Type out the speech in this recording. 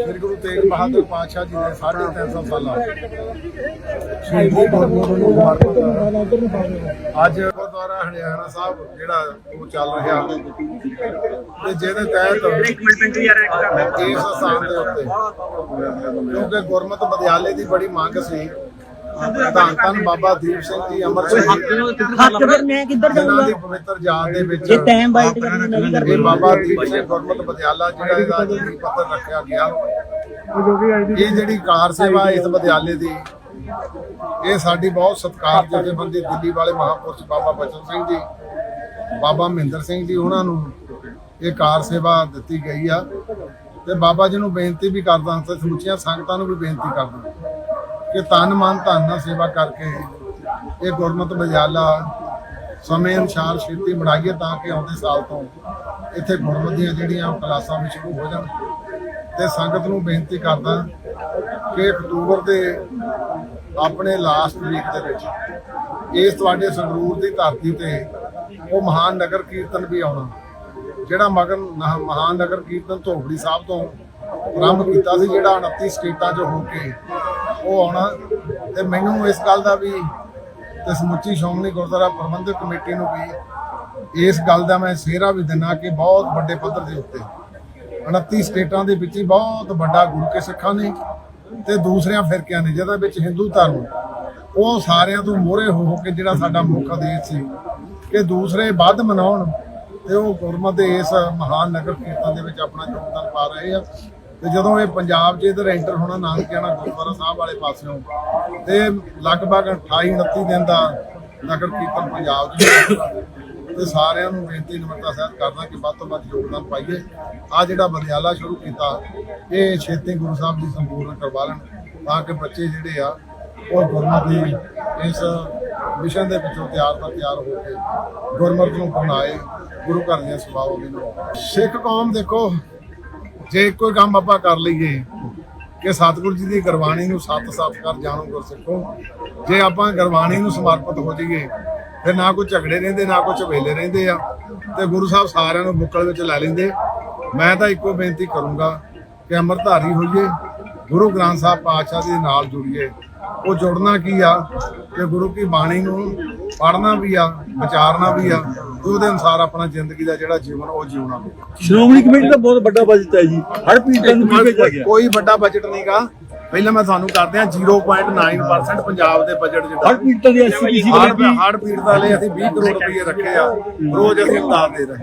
ਸ੍ਰੀ ਗੁਰੂ ਤੇਗ ਬਹਾਦਰ ਪਾਤਸ਼ਾਹ ਜੀ ਦੇ 350 ਸਾਲਾਂ ਸ਼ਹੀਦੀ ਗੁਰਪੁਰਬ ਨੂੰ ਸਮਰਪਿਤ ਅੱਜ ਗੁਰਦੁਆਰਾ ਹਰਿਆਣਾ ਸਾਹਿਬ, ਜਿਹੜਾ ਉਹ ਚੱਲ ਰਿਹਾ। ਤੇ ਜਿਹਦੇ ਤਹਿਤ ਇਸ ਸਥਾਨ ਦੇ ਉੱਤੇ, ਕਿਉਂਕਿ ਗੁਰਮਤ ਵਿਦਿਆਲੇ ਦੀ ਬੜੀ ਮੰਗ ਸੀ ਧੰਨ ਧੰਨ ਬਾਬਾ ਦੀਪ ਸਿੰਘ ਜੀ ਅਮਰ ਸਿੰਘ ਜੀ ਹੱਥ ਫਿਰ ਮੈਂ ਕਿੱਧਰ ਜਾਊਂਗਾ? ਦੀ ਪਵਿੱਤਰ ਯਾਦ ਦੇ ਵਿੱਚ ਜੇ ਟਾਈਮ ਬਾਈਟ ਕਰਨੀ ਨਹੀਂ ਕਰਨੀ ਇਹ ਬਾਬਾ ਦੀਪ ਸਿੰਘ ਗੁਰਮਤ ਵਿਦਿਆਲਾ ਜਿਹੜਾ ਇਹਦਾ ਜੀ ਪੱਤਰ ਰੱਖਿਆ ਗਿਆ। ਇਹ ਜਿਹੜੀ ਕਾਰ ਸੇਵਾ ਇਸ ਵਿਦਿਆਲੇ ਦੀ ਇਹ ਸਾਡੀ ਬਹੁਤ ਸਤਿਕਾਰ ਜਥੇਬੰਦੀ ਦਿੱਲੀ ਵਾਲੇ ਮਹਾਪੁਰਸ਼ ਬਾਬਾ ਬਚਨ ਸਿੰਘ ਜੀ ਬਾਬਾ ਮਹਿੰਦਰ ਸਿੰਘ ਜੀ ਉਹਨਾਂ ਨੂੰ ਇਹ ਕਾਰ ਸੇਵਾ ਦਿੱਤੀ ਗਈ ਆ। ਤੇ ਬਾਬਾ ਜੀ ਨੂੰ ਬੇਨਤੀ ਵੀ ਕਰਦਾ ਸਮੁੱਚੀਆਂ ਸੰਗਤਾਂ ਨੂੰ ਵੀ ਬੇਨਤੀ ਕਰਦਾ ਕਿ ਤਨ ਮਨ ਧਨ ਨਾਲ ਸੇਵਾ ਕਰਕੇ ਇਹ ਗੁਰਮਤ ਵਿਦਿਆਲਾ ਸਮੇਂ ਅਨੁਸਾਰ ਛੇਤੀ ਬਣਾਈਏ ਤਾਂ ਕਿ ਆਉਂਦੇ ਸਾਲ ਤੋਂ ਇੱਥੇ ਗੁਰਮਤ ਦੀਆਂ ਜਿਹੜੀਆਂ ਕਲਾਸਾਂ ਵੀ ਸ਼ੁਰੂ ਹੋ ਜਾਣ। ਤੇ ਸੰਗਤ ਨੂੰ ਬੇਨਤੀ ਕਰਦਾ ਕਿ ਅਕਤੂਬਰ ਦੇ ਆਪਣੇ ਲਾਸਟ ਵੀਕ ਦੇ ਵਿੱਚ ਇਸ ਤੁਹਾਡੇ ਸੰਗਰੂਰ ਦੀ ਧਰਤੀ ਤੇ ਉਹ ਮਹਾਨ ਨਗਰ ਕੀਰਤਨ ਵੀ ਆਉਣਾ, ਜਿਹੜਾ ਮਗਨ ਮਹਾਨ ਨਗਰ ਕੀਰਤਨ ਧੋਬੜੀ ਸਾਹਿਬ ਤੋਂ ਆਰੰਭ ਕੀਤਾ ਸੀ, ਜਿਹੜਾ 29 ਸਟੇਟਾਂ 'ਚ ਹੋ ਕੇ ਉਹ ਆਉਣਾ। ਤੇ ਮੈਨੂੰ ਇਸ ਗੱਲ ਦਾ ਵੀ ਤੇ ਸਮੁੱਚੀ ਸ਼੍ਰੋਮਣੀ ਗੁਰਦੁਆਰਾ ਪ੍ਰਬੰਧਕ ਕਮੇਟੀ ਨੂੰ ਵੀ ਇਸ ਗੱਲ ਦਾ ਮੈਂ ਸਿਹਰਾ ਵੀ ਦਿੰਨਾ ਕਿ ਬਹੁਤ ਵੱਡੇ ਪੱਧਰ ਦੇ ਉੱਤੇ 29 ਸਟੇਟਾਂ ਦੇ ਵਿੱਚ ਹੀ ਬਹੁਤ ਵੱਡਾ ਗੁਰੂ ਕੇ ਸਿੱਖਾਂ ਨੇ ਤੇ ਦੂਸਰਿਆਂ ਫਿਰਕਿਆਂ ਨੇ, ਜਿਹਦੇ ਵਿੱਚ ਹਿੰਦੂ ਧਰਮ ਉਹ ਸਾਰਿਆਂ ਤੋਂ ਮੋਹਰੇ ਹੋ ਕੇ ਜਿਹੜਾ ਸਾਡਾ ਮੁੱਖ ਆਦੇਸ਼ ਸੀ ਕਿ ਦੂਸਰੇ ਵੱਧ ਮਨਾਉਣ ਤੇ ਉਹ ਗੁਰਮਤਿ ਦੇ ਇਸ ਮਹਾਨ ਨਗਰ ਕੀਰਤਨ ਦੇ ਵਿੱਚ ਆਪਣਾ ਯੋਗਦਾਨ ਪਾ ਰਹੇ ਆ। ਤੇ ਜਦੋਂ ਇਹ ਪੰਜਾਬ 'ਚ ਇਧਰ ਐਂਟਰ ਹੋਣਾ ਨਾਨਕਿਆਣਾ ਗੁਰਦੁਆਰਾ ਸਾਹਿਬ ਵਾਲੇ ਪਾਸਿਓਂ, ਤੇ ਲਗਭਗ 28 29 ਦਿਨ ਦਾ ਨਗਰ ਕੀਰਤਨ ਪੰਜਾਬ 'ਚ ਤੇ ਸਾਰਿਆਂ ਨੂੰ ਬੇਨਤੀ, ਨਮਰਤਾ ਸਾਹਿਬ ਕਰਦਾ ਕਿ ਵੱਧ ਤੋਂ ਵੱਧ ਯੋਗਦਾਨ ਪਾਈਏ। ਆ ਜਿਹੜਾ ਵਿਦਿਆਲਾ ਸ਼ੁਰੂ ਕੀਤਾ, ਇਹ ਛੇਤੀ ਗੁਰੂ ਸਾਹਿਬ ਦੀ ਸੰਪੂਰਨ ਕਰਵਾ ਲੈਣ, ਤਾਂ ਕਿ ਬੱਚੇ ਜਿਹੜੇ ਆ, ਉਹ ਗੁਰਮਤ ਦੀ ਇਸ ਮਿਸ਼ਨ ਦੇ ਵਿੱਚੋਂ ਤਿਆਰ ਦਾ ਤਿਆਰ ਹੋ ਕੇ ਗੁਰਮਤ ਨੂੰ ਬਣਾਏ ਗੁਰੂ ਘਰ ਦੀਆਂ ਸੇਵਾਵਾਂ ਵੀ ਨਿਭਾਉਣ। ਸਿੱਖ ਕੌਮ ਦੇਖੋ ਜੇ ਕੋਈ ਕੰਮ ਆਪਾਂ ਕਰ ਲਈਏ ਕਿ ਸਤਿਗੁਰੂ ਜੀ ਦੀ ਗੁਰਬਾਣੀ ਨੂੰ ਸੱਤ ਸੱਤ ਕਰ ਜਾਣੋ ਗੁਰਸਿੱਖੋ। ਜੇ ਆਪਾਂ ਗੁਰਬਾਣੀ ਨੂੰ ਸਮਰਪਿਤ ਹੋ ਜਾਈਏ, ਫਿਰ ਨਾ ਕੋਈ ਝਗੜੇ ਰਹਿੰਦੇ, ਨਾ ਕੋਈ ਝਵੇਲੇ ਰਹਿੰਦੇ ਆ ਤੇ ਗੁਰੂ ਸਾਹਿਬ ਸਾਰਿਆਂ ਨੂੰ ਬੁੱਕਲ ਵਿੱਚ ਲੈ ਲੈਂਦੇ। ਮੈਂ ਤਾਂ ਇੱਕੋ ਬੇਨਤੀ ਕਰੂੰਗਾ ਕਿ ਅੰਮ੍ਰਿਤਧਾਰੀ ਹੋਈਏ, ਗੁਰੂ ਗ੍ਰੰਥ ਸਾਹਿਬ ਪਾਤਸ਼ਾਹ ਦੇ ਨਾਲ ਜੁੜੀਏ। ਉਹ ਜੁੜਨਾ ਕੀ ਆ? ਕਿ ਗੁਰੂ ਕੀ ਬਾਣੀ ਨੂੰ ਪੜ੍ਹਨਾ ਵੀ ਆ, ਵਿਚਾਰਨਾ ਵੀ ਆ ਉਹਦੇ ਅਨੁਸਾਰ ਆਪਣਾ ਜ਼ਿੰਦਗੀ ਦਾ ਜਿਹੜਾ ਜੀਵਨ ਉਹ ਜਿਉਣਾ ਵੀ ਸ਼੍ਰੋਮਣੀ ਕਮੇਟੀ ਦਾ ਬਹੁਤ ਵੱਡਾ ਬਜਟ ਹੈ ਜੀ। ਹਰ ਪੀੜਤਾਂ ਨੂੰ ਕੀ ਭੇਜਿਆ ਗਿਆ? ਕੋਈ ਵੱਡਾ ਬਜਟ ਨਹੀਂਗਾ ਪਹਿਲਾਂ ਮੈਂ ਤੁਹਾਨੂੰ ਕਰਦੇ ਆ 0.9% ਪੰਜਾਬ ਦੇ ਬਜਟ ਹਰ ਜਿਹੜਾ ਪੀੜਤਾਂ ਦੀ ਪੀੜਤਾਂ ਲਈ ਅਸੀਂ 20 ਕਰੋੜ ਰੁਪਏ ਰੱਖੇ ਆ। ਰੋਜ਼ ਅਸੀਂ ਉਤਾਰ ਦੇ ਰਹੇ